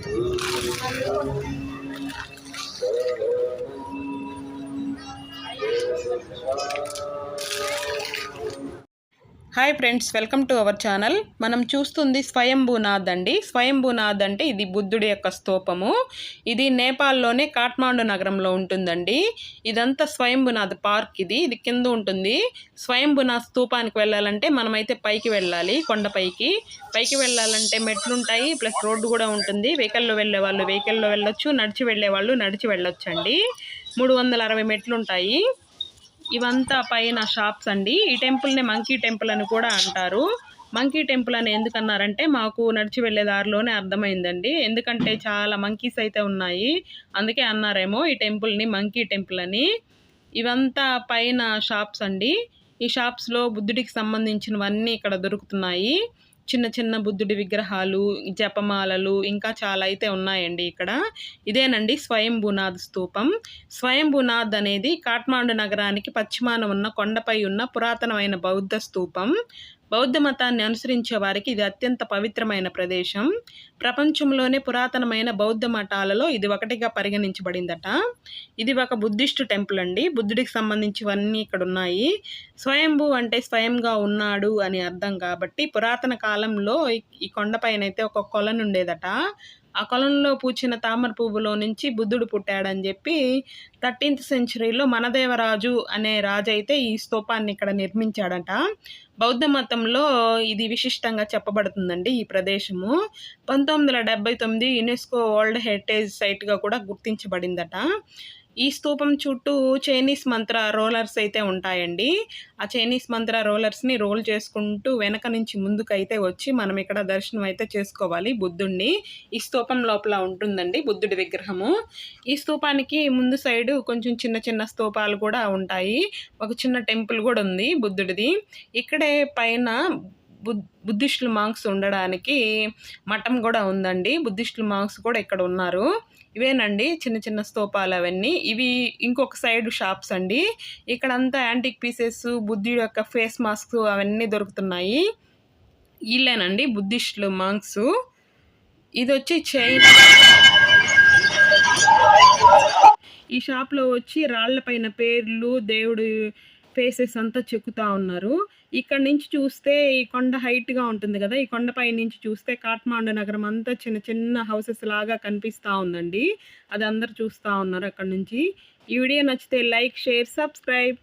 Thank you. Hi friends welcome to our channel మనం చూస్తుంది స్వయంభూనాథ్ అండి. స్వయంభూనాథ్ అంటే ఇది బుద్ధుడి యొక్క స్తూపము. ఇది నేపాల్లోనే కాఠ్మాండు నగరంలో ఉంటుందండి. ఇదంతా స్వయంభూనాథ్ పార్క్ ఇది. ఇది కింద ఉంటుంది. స్వయంభూనాథ్ స్తూపానికి వెళ్ళాలంటే మనమైతే పైకి వెళ్ళాలి కొండపైకి. పైకి వెళ్ళాలంటే మెట్లు ఉంటాయి ప్లస్ రోడ్డు కూడా ఉంటుంది. వెహికల్లో వెళ్ళే వాళ్ళు వెహికల్లో వెళ్ళొచ్చు నడిచి వెళ్ళే వాళ్ళు నడిచి వెళ్ళొచ్చండి. మూడు వందల అరవై మెట్లు ఉంటాయి ఇవంతా పైన షాప్స్ అండి. ఈ టెంపుల్ని మంకీ టెంపుల్ అని కూడా అంటారు. మంకీ టెంపుల్ అని ఎందుకన్నారంటే మాకు నడిచి వెళ్ళే దారిలోనే అర్థమైందండి. ఎందుకంటే చాలా మంకీస్ అయితే ఉన్నాయి. అందుకే అన్నారేమో ఈ టెంపుల్ని మంకీ టెంపుల్ అని. ఇవంతా పైన షాప్స్ అండి. ఈ షాప్స్లో బుద్ధుడికి సంబంధించినవన్నీ ఇక్కడ దొరుకుతున్నాయి. చిన్న చిన్న బుద్ధుడి విగ్రహాలు జపమాలలు ఇంకా చాలా అయితే ఉన్నాయండి ఇక్కడ. ఇదేనండి స్వయంభూనాథ్ స్తూపం స్వయంభూనాథ్ అనేది కాఠ్మాండు నగరానికి పశ్చిమాన ఉన్న కొండపై ఉన్న పురాతనమైన బౌద్ధ స్తూపం బౌద్ధ మతాన్ని అనుసరించే వారికి ఇది అత్యంత పవిత్రమైన ప్రదేశం. ప్రపంచంలోనే పురాతనమైన బౌద్ధ మఠాలలో ఇది ఒకటిగా పరిగణించబడిందట. ఇది ఒక బుద్ధిస్టు టెంపుల్ అండి. బుద్ధుడికి సంబంధించివన్నీ ఇక్కడ ఉన్నాయి స్వయంభూ అంటే స్వయంగా ఉన్నాడు అని అర్థం కాబట్టి పురాతన కాలంలో ఈ కొండపైన అయితే ఒక కొలను ఉండేదట. ఆ కొలంలో పూచిన తామర పువ్వులో నుంచి బుద్ధుడు పుట్టాడని చెప్పి థర్టీన్త్ సెంచరీలో మనదేవరాజు అనే రాజు అయితే ఈ స్తూపాన్ని ఇక్కడ నిర్మించాడట. బౌద్ధ మతంలో ఇది విశిష్టంగా చెప్పబడుతుందండి ఈ ప్రదేశము. పంతొమ్మిది వందల డెబ్బై తొమ్మిది యునెస్కో వరల్డ్ హెరిటేజ్ సైట్గా కూడా గుర్తించబడిందట. ఈ స్తూపం చుట్టూ చైనీస్ మంత్ర రోలర్స్ అయితే ఉంటాయండి. ఆ చైనీస్ మంత్ర రోలర్స్ని రోల్ చేసుకుంటూ వెనక నుంచి ముందుకైతే వచ్చి మనం ఇక్కడ దర్శనం అయితే చేసుకోవాలి బుద్ధుడిని ఈ స్తూపం లోపల ఉంటుందండి బుద్ధుడి విగ్రహము. ఈ స్తూపానికి ముందు సైడు కొంచెం చిన్న చిన్న స్తూపాలు కూడా ఉంటాయి. ఒక చిన్న టెంపుల్ కూడా ఉంది బుద్ధుడిది. ఇక్కడే పైన బుద్ బుద్ధిస్టులు మాంక్స్ ఉండడానికి మఠం కూడా ఉందండి. బుద్ధిస్టులు మాంక్స్ కూడా ఇక్కడ ఉన్నారు. ఇవేనండి చిన్న చిన్న స్తూపాలు అవన్నీ. ఇవి ఇంకొక సైడ్ షాప్స్ అండి. ఇక్కడంతా యాంటిక్ పీసెస్ బుద్ధుడు యొక్క ఫేస్ మాస్క్ అవన్నీ దొరుకుతున్నాయి. వీళ్ళేనండి బుద్ధిస్టులు మాంక్స్ ఇది వచ్చి చైనా ఈ షాప్లో వచ్చి రాళ్ళపైన పేర్లు దేవుడు ప్లేసెస్ అంతా చెక్కుతా ఉన్నారు. ఇక్కడ నుంచి చూస్తే ఈ కొండ హైట్గా ఉంటుంది కదా ఈ కొండపై నుంచి చూస్తే కాట్మాండు నగరం అంతా చిన్న చిన్న హౌసెస్ లాగా కనిపిస్తూ ఉందండి. అది అందరు చూస్తూ ఉన్నారు అక్కడ నుంచి. ఈ వీడియో నచ్చితే లైక్ షేర్ సబ్స్క్రైబ్.